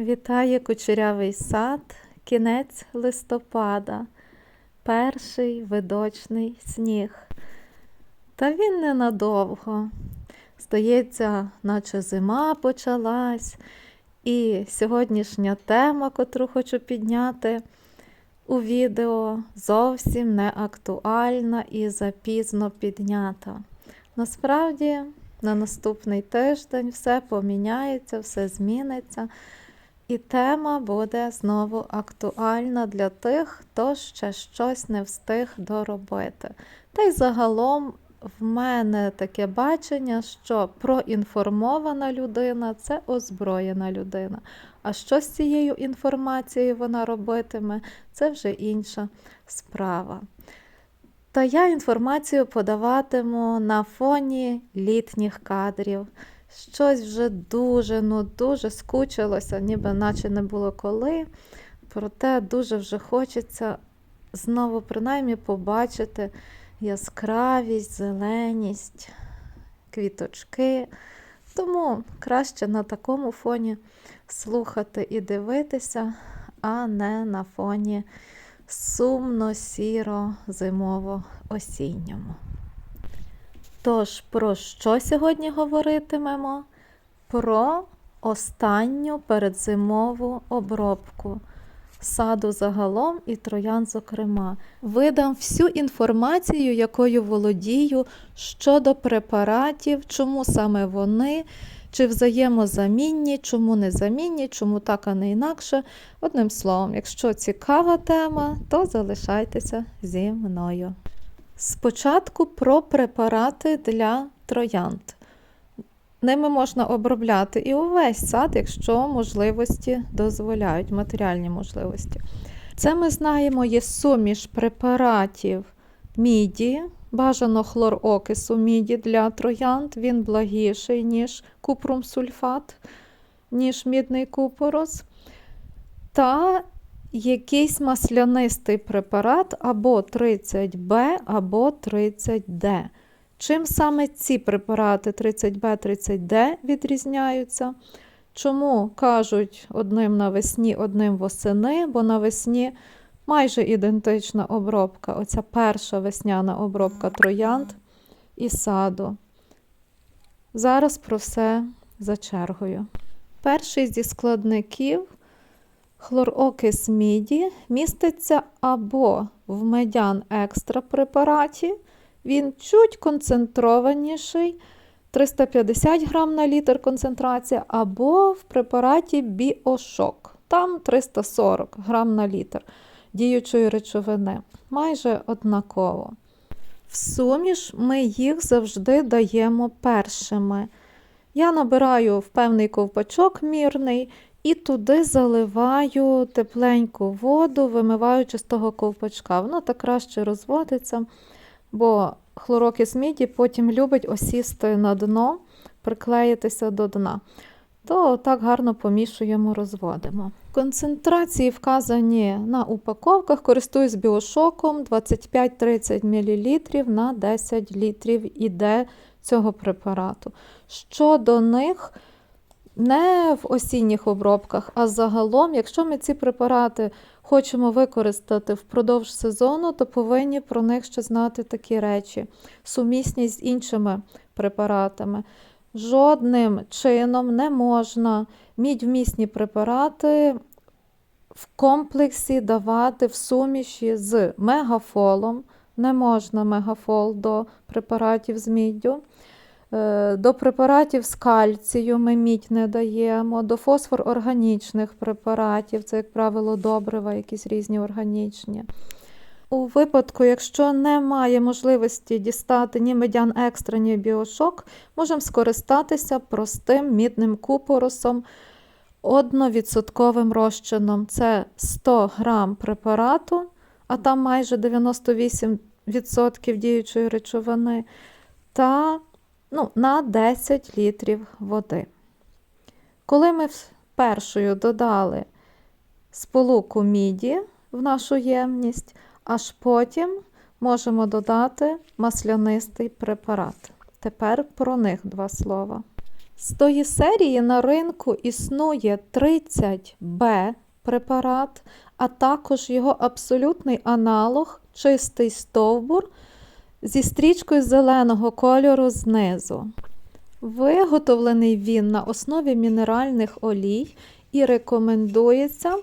Вітає кучерявий сад, кінець листопада, перший видочний сніг. Та він ненадовго. Здається, наче зима почалась, і сьогоднішня тема, котру хочу підняти у відео, зовсім не актуальна і запізно піднята. Насправді, на наступний тиждень все поміняється, все зміниться. І тема буде знову актуальна для тих, хто ще щось не встиг доробити. Та й загалом в мене таке бачення, що проінформована людина це озброєна людина. А що з цією інформацією вона робитиме, це вже інша справа. Та я інформацію подаватиму на фоні літніх кадрів. Щось вже дуже, ну дуже скучилося, ніби наче не було коли. Проте дуже вже хочеться знову принаймні побачити яскравість, зеленість, квіточки. Тому краще на такому фоні слухати і дивитися, а не на фоні сумно, сіро, зимово, осінньому. Тож, про що сьогодні говоритимемо? Про останню передзимову обробку саду загалом і троян, зокрема. Видам всю інформацію, якою володію щодо препаратів, чому саме вони, чи взаємозамінні, чому не замінні, чому так, а не інакше. Одним словом, якщо цікава тема, то залишайтеся зі мною. Спочатку про препарати для троянд. Ними можна обробляти і увесь сад, якщо можливості дозволяють, матеріальні можливості. Це ми знаємо, є суміш препаратів міді, бажано хлорокису міді для троянд. Він благіший, ніж купрум-сульфат, ніж мідний купорос. Та якийсь маслянистий препарат або 30Б, або 30Д. Чим саме ці препарати 30Б, 30Д відрізняються? Чому кажуть одним навесні, одним восени, бо навесні майже ідентична обробка, оця перша весняна обробка троянд і саду. Зараз про все за чергою. Перший зі складників хлорокис міді міститься або в медян екстра препараті. Він чуть концентрованіший, 350 грам на літр концентрація, або в препараті Біошок. Там 340 грам на літр діючої речовини. Майже однаково. В суміш ми їх завжди даємо першими. Я набираю в певний ковпачок мірний і туди заливаю тепленьку воду, вимиваючи з того ковпачка. Воно так краще розводиться бо хлорокис міді потім любить осісти на дно, приклеїтися до дна. То так гарно помішуємо, розводимо. Концентрації вказані на упаковках, користуюсь біошоком 25-30 мл на 10 літрів іде цього препарату. Щодо них, не в осінніх обробках, а загалом, якщо ми ці препарати хочемо використати впродовж сезону, то повинні про них ще знати такі речі: сумісність з іншими препаратами. Жодним чином не можна мідьвмісні препарати в комплексі давати в суміші з мегафолом. Не можна мегафол до препаратів з міддю. Е, до препаратів з кальцію ми мідь не даємо, до фосфор-органічних препаратів, це, як правило, добрива, якісь різні органічні. У випадку, якщо немає можливості дістати ні медян екстра, ні біошок, можемо скористатися простим мідним купоросом одновідсотковим розчином. Це 100 грам препарату, а там майже 98% діючої речовини. та ну, на 10 літрів води. Коли ми першою додали сполуку міді в нашу ємність, аж потім можемо додати маслянистий препарат. Тепер про них два слова. З тої серії на ринку існує 30Б препарат, а також його абсолютний аналог чистий стовбур зі стрічкою зеленого кольору знизу. Виготовлений він на основі мінеральних олій і рекомендується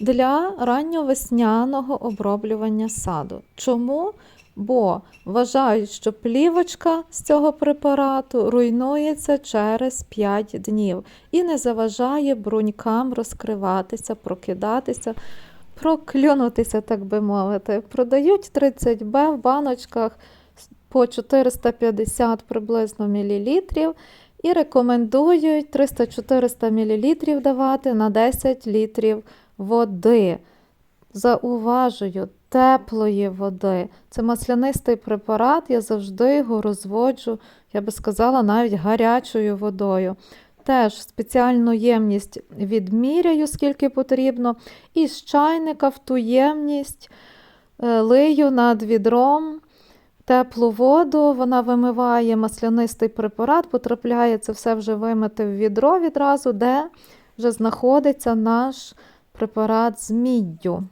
для ранньовесняного оброблювання саду. Чому? Бо вважають, що плівочка з цього препарату руйнується через 5 днів і не заважає брунькам розкриватися, прокидатися, проклюнутися, так би мовити. Продають 30Б в баночках по 450 приблизно мілілітрів і рекомендують 300-400 мл давати на 10 літрів води. Зауважую, теплої води. Це маслянистий препарат, я завжди його розводжу, я би сказала, навіть гарячою водою. Теж спеціальну ємність відміряю, скільки потрібно, і з чайника в ту ємність е, лию над відром теплу воду, вона вимиває маслянистий препарат, потрапляє це все вже вимити в відро відразу, де вже знаходиться наш препарат з міддю.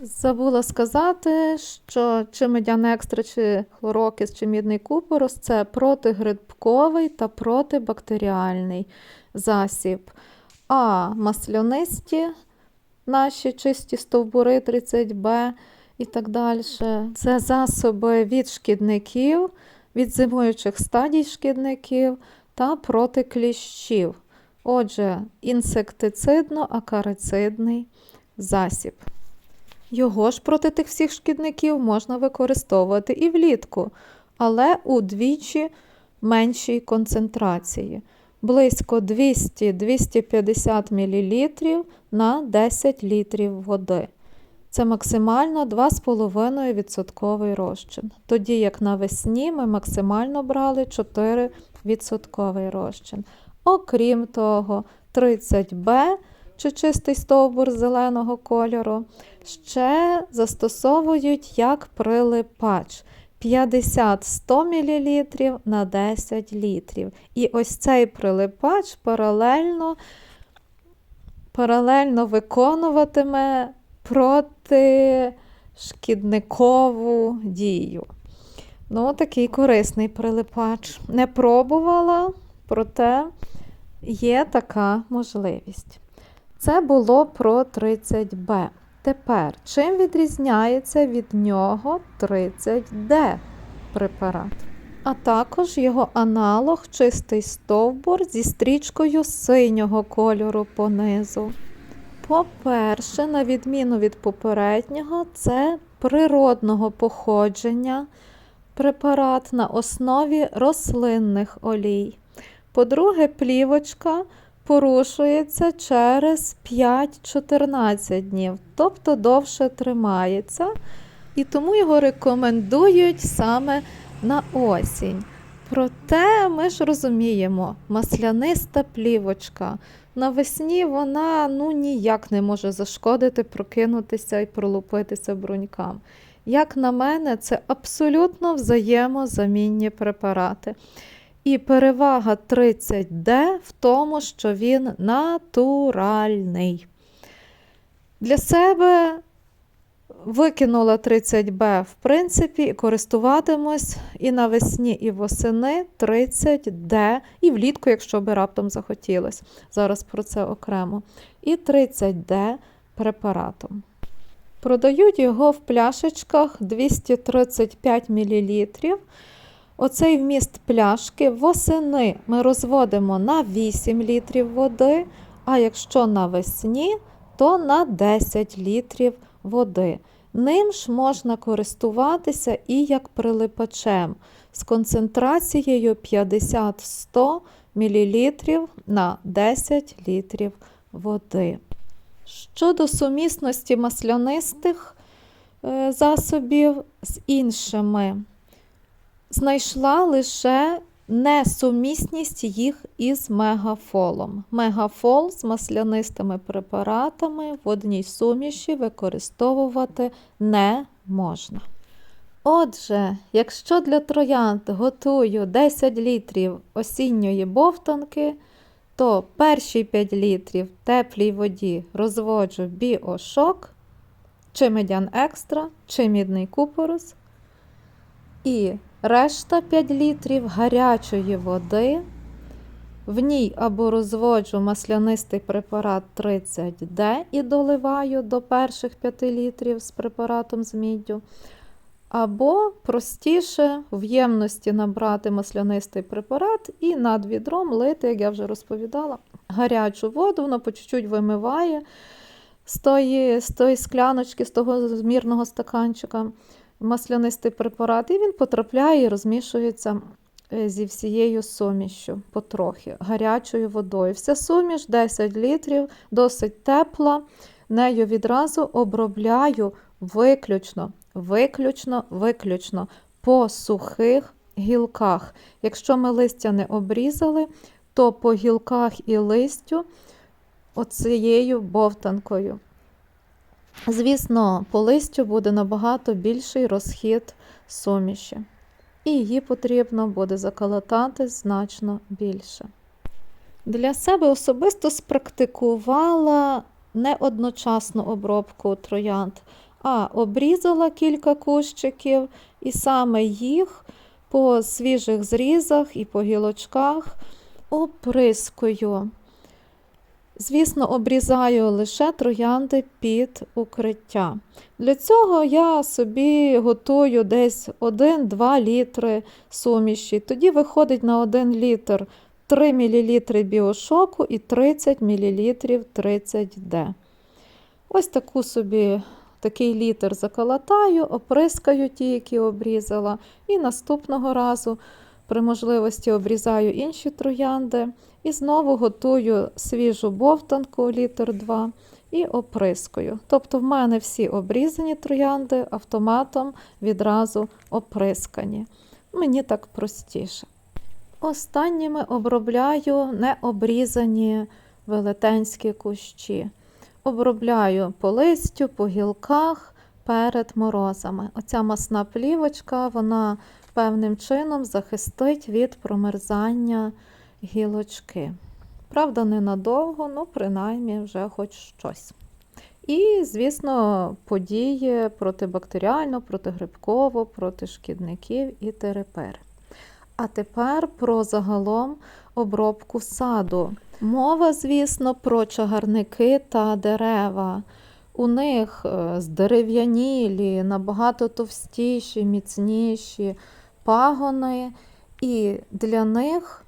Забула сказати, що чи медяне екстра, чи хлорокис, чи мідний купорос це протигрибковий та протибактеріальний засіб. А маслянисті наші чисті стовбури 30Б і так далі. Це засоби від шкідників, від зимуючих стадій шкідників та проти кліщів. Отже, інсектицидно-акарицидний засіб. Його ж проти тих всіх шкідників можна використовувати і влітку, але удвічі меншій концентрації. Близько 200-250 мл на 10 літрів води. Це максимально 2,5% розчин. Тоді як навесні ми максимально брали 4% розчин. Окрім того, 30Б чи чистий стовбур зеленого кольору ще застосовують як прилипач 50-100 мл на 10 літрів. І ось цей прилипач паралельно, паралельно виконуватиме протишкідникову дію. Ну, такий корисний прилипач. Не пробувала, проте є така можливість. Це було про 30Б. Тепер, чим відрізняється від нього 30Д препарат? А також його аналог чистий стовбур зі стрічкою синього кольору понизу. По-перше, на відміну від попереднього, це природного походження препарат на основі рослинних олій. По-друге, плівочка порушується через 5-14 днів, тобто довше тримається, і тому його рекомендують саме на осінь. Проте ми ж розуміємо, масляниста плівочка. Навесні вона ну, ніяк не може зашкодити, прокинутися і пролупитися брунькам. Як на мене, це абсолютно взаємозамінні препарати. І перевага 30D в тому, що він натуральний. Для себе викинула 30Б, в принципі, і користуватимусь і навесні, і восени 30D, і влітку, якщо би раптом захотілося. Зараз про це окремо. І 30D препаратом. Продають його в пляшечках 235 мл. Оцей вміст пляшки восени ми розводимо на 8 літрів води, а якщо навесні, то на 10 літрів води. Ним ж можна користуватися і як прилипачем з концентрацією 50-100 мл на 10 літрів води. Щодо сумісності маслянистих е, засобів з іншими, знайшла лише несумісність їх із мегафолом. Мегафол з маслянистими препаратами в одній суміші використовувати не можна. Отже, якщо для троянд готую 10 літрів осінньої бовтанки, то перші 5 літрів теплій воді розводжу біошок, чи медян екстра, чи мідний купорос. І решта 5 літрів гарячої води. В ній або розводжу маслянистий препарат 30D і доливаю до перших 5 літрів з препаратом з міддю. Або простіше в ємності набрати маслянистий препарат і над відром лити, як я вже розповідала, гарячу воду, воно по чуть-чуть вимиває з тої, з тої скляночки, з того змірного стаканчика маслянистий препарат, і він потрапляє і розмішується е, зі всією сумішю потрохи, гарячою водою. Вся суміш 10 літрів, досить тепла. Нею відразу обробляю виключно, виключно, виключно по сухих гілках. Якщо ми листя не обрізали, то по гілках і листю оцією бовтанкою. Звісно, по листю буде набагато більший розхід суміші. І її потрібно буде заколотати значно більше. Для себе особисто спрактикувала не одночасну обробку троянд, а обрізала кілька кущиків, і саме їх по свіжих зрізах і по гілочках оприскую. Звісно, обрізаю лише троянди під укриття. Для цього я собі готую десь 1-2 літри суміші. Тоді виходить на 1 літр 3 мл біошоку і 30 мл 30D. Ось таку собі такий літр заколотаю, оприскаю ті, які обрізала, і наступного разу при можливості обрізаю інші троянди. І знову готую свіжу бовтанку літр 2 і оприскую. Тобто в мене всі обрізані троянди автоматом відразу оприскані. Мені так простіше. Останніми обробляю необрізані велетенські кущі. Обробляю по листю, по гілках перед морозами. Оця масна плівочка, вона певним чином захистить від промерзання гілочки. Правда, ненадовго, ну, принаймні, вже хоч щось. І, звісно, події протибактеріально, протигрибково, проти шкідників і терепер. А тепер про загалом обробку саду. Мова, звісно, про чагарники та дерева. У них е, здерев'янілі, набагато товстіші, міцніші пагони, і для них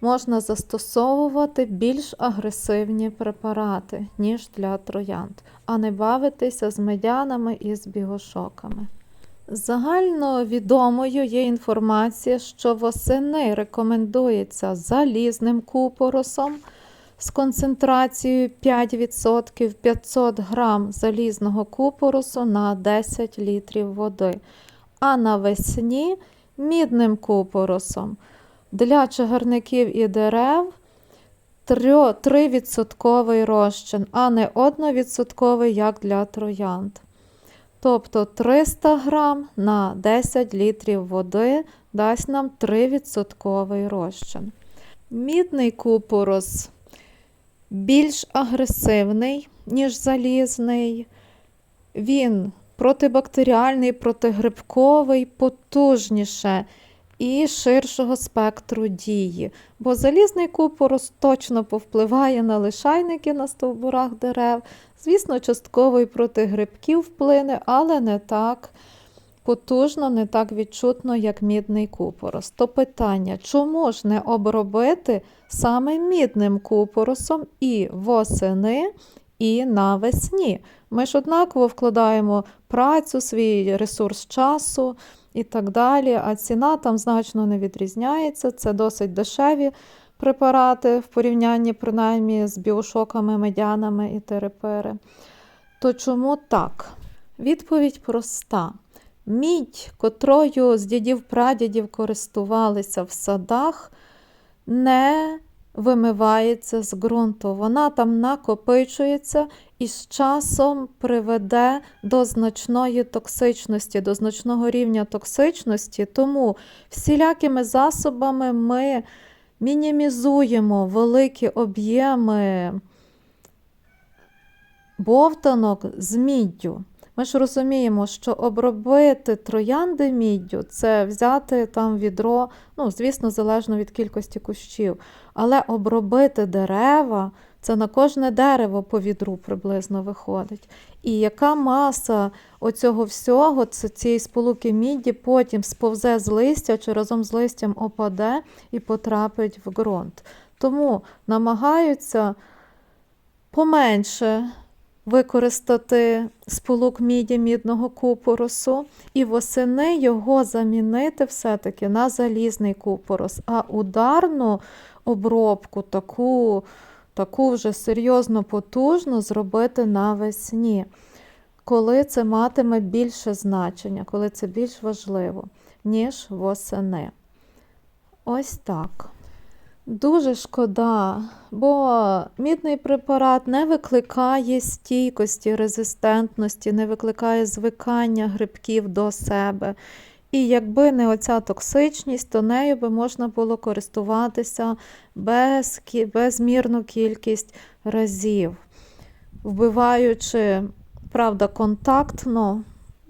можна застосовувати більш агресивні препарати, ніж для троянд, а не бавитися з медянами і з бігошоками. Загально відомою є інформація, що восени рекомендується залізним купоросом з концентрацією 5% 500 грам залізного купоросу на 10 літрів води, а навесні мідним купоросом для чагарників і дерев 3% розчин, а не 1% як для троянд. Тобто 300 грам на 10 літрів води дасть нам 3% розчин. Мідний купорос більш агресивний, ніж залізний. Він протибактеріальний, протигрибковий, потужніше і ширшого спектру дії. Бо залізний купорос точно повпливає на лишайники на стовбурах дерев. Звісно, частково і проти грибків вплине, але не так потужно, не так відчутно, як мідний купорос. То питання, чому ж не обробити саме мідним купоросом і восени, і навесні? Ми ж однаково вкладаємо працю, свій ресурс часу і так далі, а ціна там значно не відрізняється. Це досить дешеві препарати в порівнянні, принаймні, з біошоками, медянами і терепери. То чому так? Відповідь проста. Мідь, котрою з дідів-прадідів користувалися в садах, не вимивається з ґрунту. Вона там накопичується і з часом приведе до значної токсичності, до значного рівня токсичності. Тому всілякими засобами ми мінімізуємо великі об'єми бовтанок з міддю. Ми ж розуміємо, що обробити троянди міддю це взяти там відро, ну, звісно, залежно від кількості кущів, але обробити дерева це на кожне дерево по відру приблизно виходить. І яка маса оцього всього, це цієї сполуки мідді, потім сповзе з листя чи разом з листям опаде і потрапить в ґрунт. Тому намагаються поменше використати сполук міді мідного купоросу і восени його замінити все-таки на залізний купорос, а ударну обробку таку, таку вже серйозно потужну зробити навесні, коли це матиме більше значення, коли це більш важливо, ніж восени. Ось так. Дуже шкода, бо мідний препарат не викликає стійкості, резистентності, не викликає звикання грибків до себе. І якби не оця токсичність, то нею би можна було користуватися без, безмірну кількість разів, вбиваючи, правда, контактно,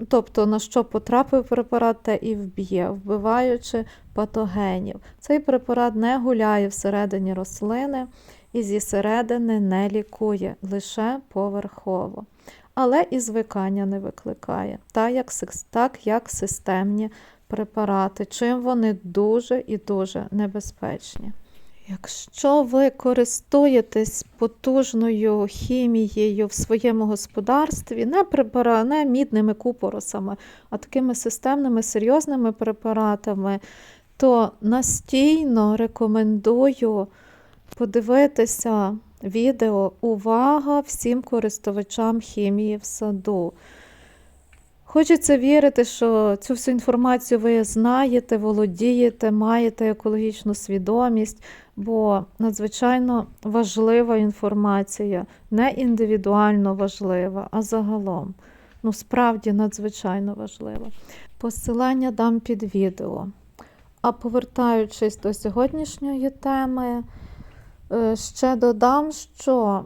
тобто на що потрапив препарат, те і вб'є, вбиваючи патогенів. Цей препарат не гуляє всередині рослини і зі середини не лікує, лише поверхово. Але і звикання не викликає, так як, системні препарати, чим вони дуже і дуже небезпечні. Якщо ви користуєтесь потужною хімією в своєму господарстві, не препара, не мідними купоросами, а такими системними серйозними препаратами, то настійно рекомендую подивитися відео Увага всім користувачам хімії в саду. Хочеться вірити, що цю всю інформацію ви знаєте, володієте, маєте екологічну свідомість, бо надзвичайно важлива інформація, не індивідуально важлива, а загалом. Ну, справді надзвичайно важлива. Посилання дам під відео. А повертаючись до сьогоднішньої теми, е, ще додам, що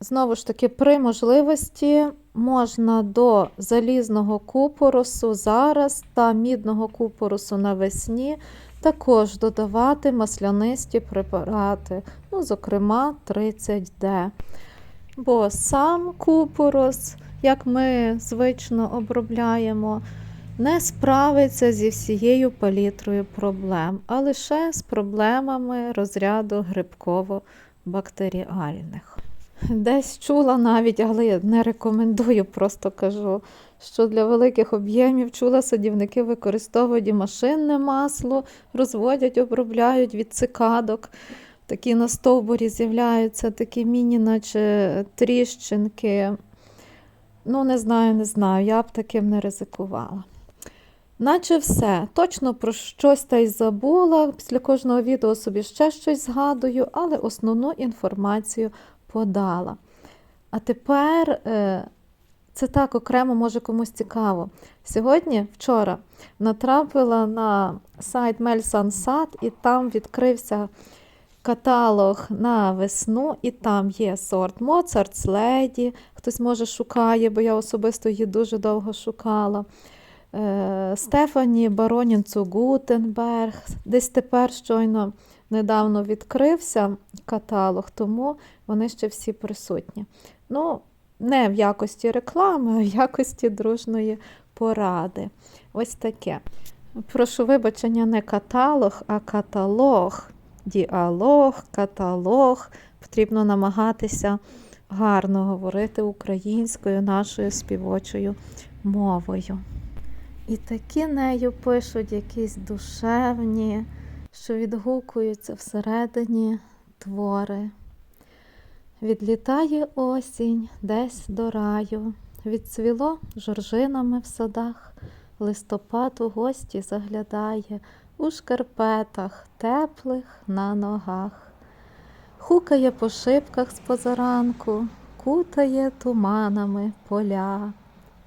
знову ж таки при можливості можна до залізного купоросу зараз та мідного купоросу навесні також додавати маслянисті препарати, ну, зокрема 30D. Бо сам купорос, як ми звично обробляємо, не справиться зі всією палітрою проблем, а лише з проблемами розряду грибково-бактеріальних. Десь чула навіть, але я не рекомендую, просто кажу, що для великих об'ємів чула садівники використовують і машинне масло, розводять, обробляють від цикадок. Такі на стовбурі з'являються такі міні, наче тріщинки. Ну, не знаю, не знаю, я б таким не ризикувала. Наче все. Точно про щось та й забула. Після кожного відео собі ще щось згадую, але основну інформацію подала. А тепер е, це так окремо, може комусь цікаво. Сьогодні, вчора, натрапила на сайт Мельсансад, і там відкрився каталог на весну, і там є сорт Моцарт Леді. Хтось може шукає, бо я особисто її дуже довго шукала. Е, Стефані Баронінцу Гутенберг. Десь тепер щойно недавно відкрився каталог, тому вони ще всі присутні. Ну, не в якості реклами, а в якості дружної поради. Ось таке. Прошу вибачення, не каталог, а каталог. Діалог, каталог. Потрібно намагатися гарно говорити українською, нашою співочою мовою. І такі нею пишуть якісь душевні, що відгукуються всередині твори. Відлітає осінь десь до раю, відцвіло жоржинами в садах, листопад у гості заглядає у шкарпетах теплих на ногах. Хукає по шибках з позаранку, кутає туманами поля,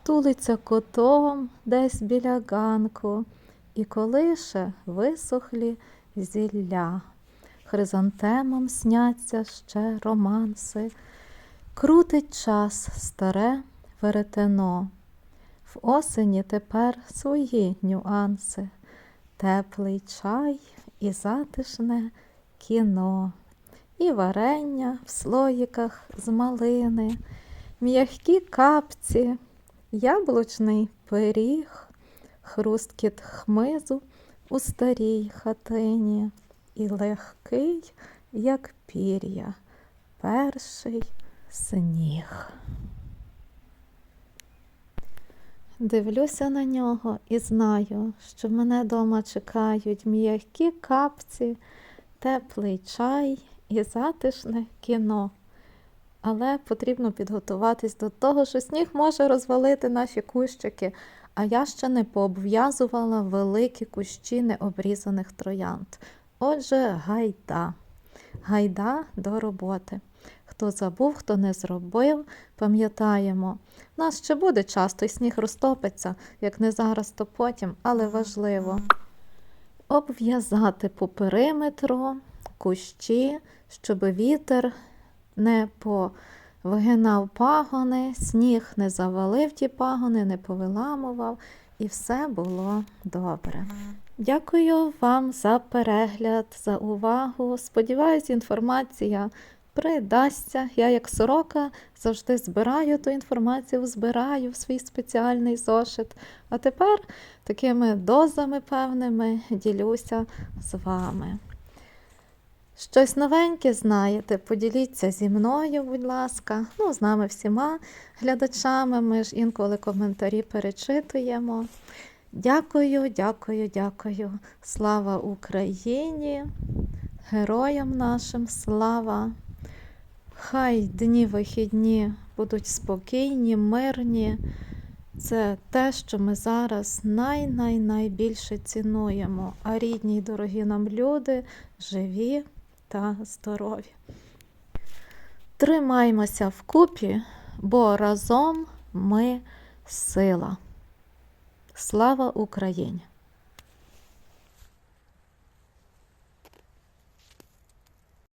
тулиться котом десь біля ганку і колише висохлі зілля. Хризантемам сняться ще романси, крутить час старе веретено. В осені тепер свої нюанси, теплий чай і затишне кіно, і варення в слоїках з малини, м'які капці, яблучний пиріг, хрусткіт хмизу у старій хатині, і легкий, як пір'я, перший сніг. Дивлюся на нього і знаю, що мене дома чекають м'які капці, теплий чай і затишне кіно. Але потрібно підготуватись до того, що сніг може розвалити наші кущики, а я ще не пообв'язувала великі кущі необрізаних троянд. Отже, гайда, гайда до роботи. Хто забув, хто не зробив, пам'ятаємо. У нас ще буде час, той сніг розтопиться, як не зараз, то потім, але важливо обв'язати по периметру кущі, щоб вітер не повигинав пагони, сніг не завалив ті пагони, не повиламував, і все було добре. Дякую вам за перегляд, за увагу. Сподіваюсь, інформація придасться. Я, як сорока, завжди збираю ту інформацію, збираю в свій спеціальний зошит. А тепер такими дозами певними ділюся з вами. Щось новеньке знаєте, поділіться зі мною, будь ласка, ну, з нами всіма глядачами. Ми ж інколи коментарі перечитуємо. Дякую, дякую, дякую. Слава Україні, героям нашим слава! Хай дні вихідні будуть спокійні, мирні. Це те, що ми зараз най-най-найбільше цінуємо. А рідні й дорогі нам люди живі та здорові. Тримаймося вкупі, бо разом ми сила. Слава Україні!